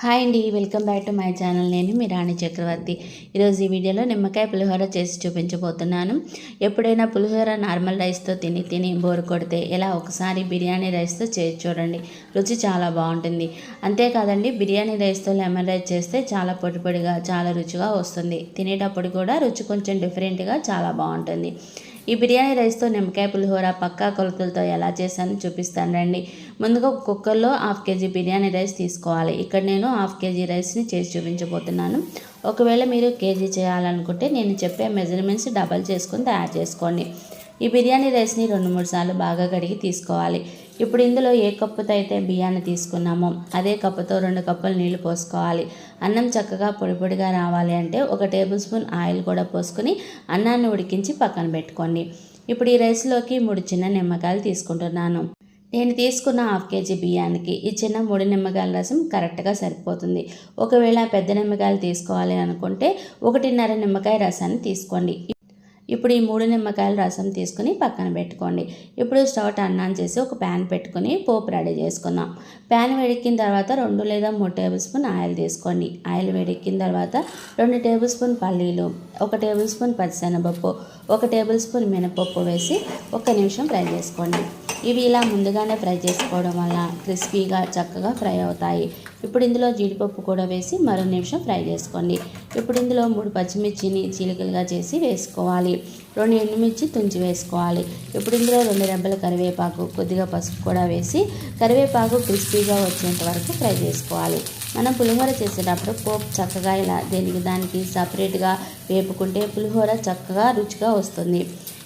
Hi అండి welcome back to my channel. నేను మీ రాణి చక్రవర్తి. ఈరోజు ఈ వీడియోలో నిమ్మకాయ పులిహోర చేసి చూపించబోతున్నాను. ఎప్పుడైనా పులిహోర నార్మల్ రైస్తో తిని తిని బోరు కొడితే ఇలా ఒకసారి బిర్యానీ రైస్తో చేసి చూడండి. రుచి చాలా బాగుంటుంది. అంతేకాదండి బిర్యానీ రైస్తో లెమన్ రైస్ చేస్తే చాలా పొడిపొడిగా చాలా రుచిగా వస్తుంది. తినేటప్పుడు కూడా రుచి కొంచెం డిఫరెంట్గా చాలా బాగుంటుంది. ఈ బిర్యానీ రైస్తో నిమ్మకాయ పులిహోర పక్కా కొలతలతో ఎలా చేశానో చూపిస్తాను రండి. ముందుగా ఒక కుక్కర్లో హాఫ్ కేజీ బిర్యానీ రైస్ తీసుకోవాలి. ఇక్కడ నేను హాఫ్ కేజీ రైస్ని చేసి చూపించబోతున్నాను. ఒకవేళ మీరు కేజీ చేయాలనుకుంటే నేను చెప్పే మెజర్మెంట్స్ డబల్ చేసుకొని తయారు చేసుకోండి. ఈ బిర్యానీ రైస్ని రెండు మూడు సార్లు బాగా కడిగి తీసుకోవాలి. ఇప్పుడు ఇందులో ఏ కప్పుతో అయితే బియ్యాన్ని తీసుకున్నామో అదే కప్పుతో రెండు కప్పులు నీళ్ళు పోసుకోవాలి. అన్నం చక్కగా పొడి పొడిగా రావాలి అంటే ఒక టేబుల్ స్పూన్ ఆయిల్ కూడా పోసుకొని అన్నాన్ని ఉడికించి పక్కన పెట్టుకోండి. ఇప్పుడు ఈ రైస్లోకి మూడు చిన్న నిమ్మకాయలు తీసుకుంటున్నాను. నేను తీసుకున్న హాఫ్ కేజీ బియ్యానికి ఈ చిన్న మూడు నిమ్మకాయల రసం కరెక్ట్గా సరిపోతుంది. ఒకవేళ పెద్ద నిమ్మకాయలు తీసుకోవాలి అనుకుంటే ఒకటిన్నర నిమ్మకాయ రసాన్ని తీసుకోండి. ఇప్పుడు ఈ మూడు నిమ్మకాయల రసం తీసుకుని పక్కన పెట్టుకోండి. ఇప్పుడు స్టవ్ అన్నాన్ చేసి ఒక ప్యాన్ పెట్టుకుని పోపు రెడీ చేసుకుందాం. ప్యాన్ వేడెక్కిన తర్వాత రెండు లేదా మూడు టేబుల్ స్పూన్ ఆయిల్ తీసుకోండి. ఆయిల్ వేడెక్కిన తర్వాత రెండు టేబుల్ స్పూన్ పల్లీలు ఒక టేబుల్ స్పూన్ పచ్చిశనగపప్పు ఒక టేబుల్ స్పూన్ మినపప్పు వేసి ఒక నిమిషం ఫ్రై చేసుకోండి. ఇవి ఇలా ముందుగానే ఫ్రై చేసుకోవడం వల్ల క్రిస్పీగా చక్కగా ఫ్రై అవుతాయి. ఇప్పుడు ఇందులో జీడిపప్పు కూడా వేసి మరో నిమిషం ఫ్రై చేసుకోండి. ఇప్పుడు ఇందులో మూడు పచ్చిమిర్చిని చీలికలుగా చేసి వేసుకోవాలి. రెండు ఎండుమిర్చి తుంచి వేసుకోవాలి. ఇప్పుడు ఇందులో రెండు రెబ్బల కరివేపాకు కొద్దిగా పసుపు కూడా వేసి కరివేపాకు క్రిస్పీగా వచ్చేంత వరకు ఫ్రై చేసుకోవాలి. మనం పులిహోర చేసేటప్పుడు పోపు చక్కగా ఇలా దేనికి దానికి సపరేట్గా వేపుకుంటే పులిహోర చక్కగా రుచిగా వస్తుంది.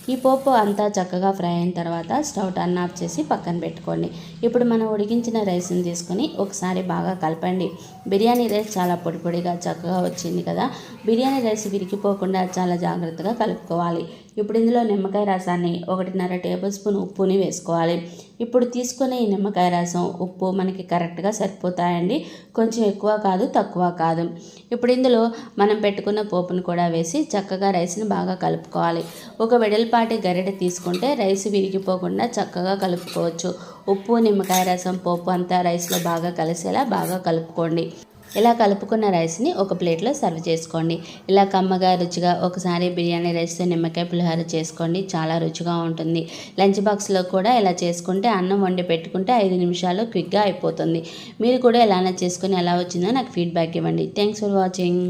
ఈ పోపు అంతా చక్కగా ఫ్రై అయిన తర్వాత స్టవ్ టర్న్ ఆఫ్ చేసి పక్కన పెట్టుకోండి. ఇప్పుడు మనం ఉడికించిన రైస్ని తీసుకొని ఒకసారి బాగా కలపండి. బిర్యానీ రైస్ చాలా పొడి పొడిగా చక్కగా వచ్చింది కదా. బిర్యానీ రైస్ విరిగిపోకుండా చాలా జాగ్రత్తగా కలుపుకోవాలి. ఇప్పుడు ఇందులో నిమ్మకాయ రసాన్ని ఒకటిన్నర టేబుల్ స్పూన్ ఉప్పుని వేసుకోవాలి. ఇప్పుడు తీసుకునే ఈ నిమ్మకాయ రసం ఉప్పు మనకి కరెక్ట్గా సరిపోతాయండి. కొంచెం ఎక్కువ కాదు తక్కువ కాదు. ఇప్పుడు ఇందులో మనం పెట్టుకున్న పోపును కూడా వేసి చక్కగా రైస్ని బాగా కలుపుకోవాలి. ఒక వెడల్పాటి గరిటె తీసుకుంటే రైస్ విరిగిపోకుండా చక్కగా కలుపుకోవచ్చు. ఉప్పు నిమ్మకాయ రసం పోపు అంతా రైస్లో బాగా కలిసేలా బాగా కలుపుకోండి. ఇలా కలుపుకున్న రైస్ని ఒక ప్లేట్లో సర్వ్ చేసుకోండి. ఇలా కమ్మగా రుచిగా ఒకసారి బిర్యానీ రైస్తో నిమ్మకాయ పులిహోర చేసుకోండి. చాలా రుచిగా ఉంటుంది. లంచ్ బాక్స్లో కూడా ఇలా చేసుకుంటే అన్నం వండి పెట్టుకుంటే ఐదు నిమిషాలు క్విక్గా అయిపోతుంది. మీరు కూడా ఎలానే చేసుకుని ఎలా వచ్చిందో నాకు ఫీడ్బ్యాక్ ఇవ్వండి. Thanks for watching.